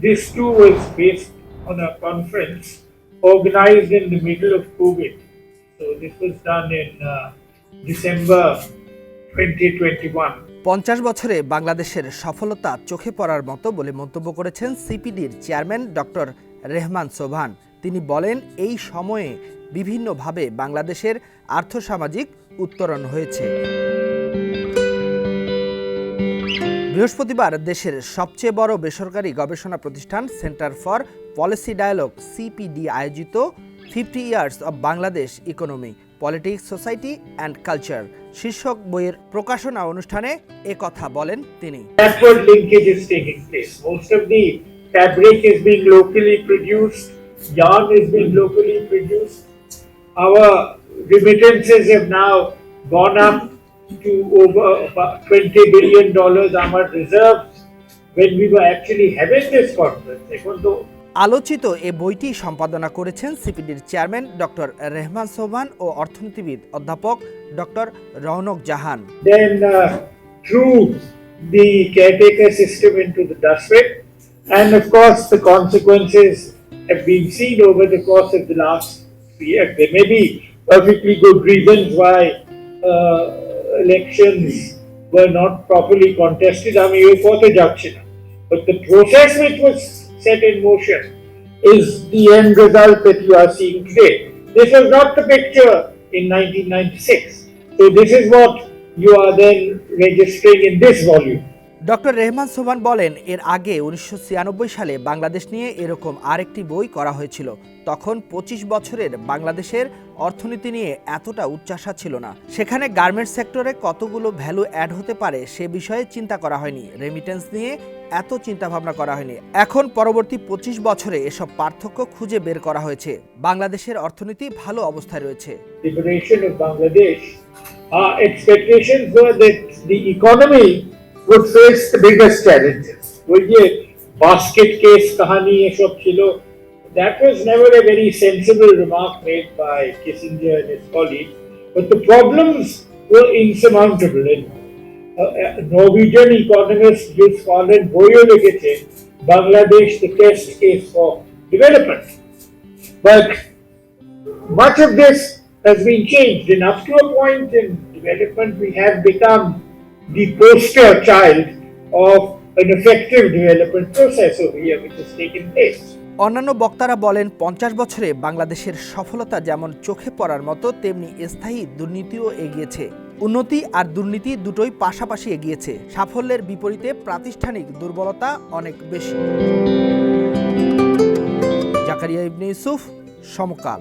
This too was based on a conference organized in the middle of COVID. So this was done in uh, December 2021. পঞ্চাশ বছরে বাংলাদেশের সফলতা চোখে পড়ার মতো বলে মন্তব্য করেছেন সিপিডির চেয়ারম্যান ডক্টর রেহমান সোভান তিনি বলেন এই সময়ে বিভিন্নভাবে বাংলাদেশের আর্থসামাজিক উত্তরণ হয়েছে বৃহস্পতিবার দেশের সবচেয়ে বড় বেসরকারি গবেষণা প্রতিষ্ঠান center for policy dialogue CPD আয়োজিত fifty years of Bangladesh economy, politics, society and culture. শীর্ষক বইয়ের প্রকাশনা অনুষ্ঠানে এ কথা বলেন তিনি। Gone up to over about 20 billion dollars our reserves when we were actually having this conference. এখন তো আলোচিত এ বইটি সম্পাদনা করেছেন সিপিডির চেয়ারম্যান ডক্টর রেহমান সোভান ও অর্থনীতিবিদ অধ্যাপক doctor Rounaq Jahan then uh, through the caretaker system into the dustbin. And of course, the consequences have been seen over the course of the last year. There may be perfectly good reasons why uh, elections were not properly contested. I mean, for the junction. But the process which was set in motion is the end result that you are seeing today. This was not the picture in 1996. So this is what you are then registering in this volume. Doctor Rehman Sobhan বলেন, এর আগে উনিশশো ছিয়ানব্বই সালে বাংলাদেশ নিয়ে এরকম আরেকটি বই করা হয়েছিল। তখন ২৫ বছরের বাংলাদেশের অর্থনীতি নিয়ে এতটা উচ্চাসা ছিল না। সেখানে গার্মেন্টস সেক্টরে কতগুলো ভ্যালু অ্যাড হতে পারে সে বিষয়ে চিন্তা করা হয়নি। রেমিটেন্স নিয়ে এত চিন্তা ভাবনা করা হয়নি। এখন পরবর্তী ২৫ বছরে এসব পার্থক্য খুঁজে বের করা হয়েছে। বাংলাদেশের অর্থনীতি ভালো অবস্থায় রয়েছে। our expectations were that the economy would face the biggest challenges. ওই যে basket case কাহানি এসব ছিল that was never a very sensible remark made by Kissinger and his colleagues, but the problems were insurmountable. And uh, uh, Norwegian economist Jus Collin বইও লিখেছে Bangladesh the test case for development. But much of this has been changed, and up to a point in development, we have become the poster child of an effective development process over here, which has taken place. অন্যান্য বক্তারা বলেন পঞ্চাশ বছরে বাংলাদেশের সফলতা যেমন চোখে পড়ার মতো তেমনি স্থায়ী দুর্নীতিও এগিয়েছে। উন্নতি আর দুর্নীতি দুটোই পাশাপাশি এগিয়েছে। সাফল্যের বিপরীতে প্রাতিষ্ঠানিক দুর্বলতা অনেক বেশি। জাকারিয়া ইবনে ইউসুফ সমকাল।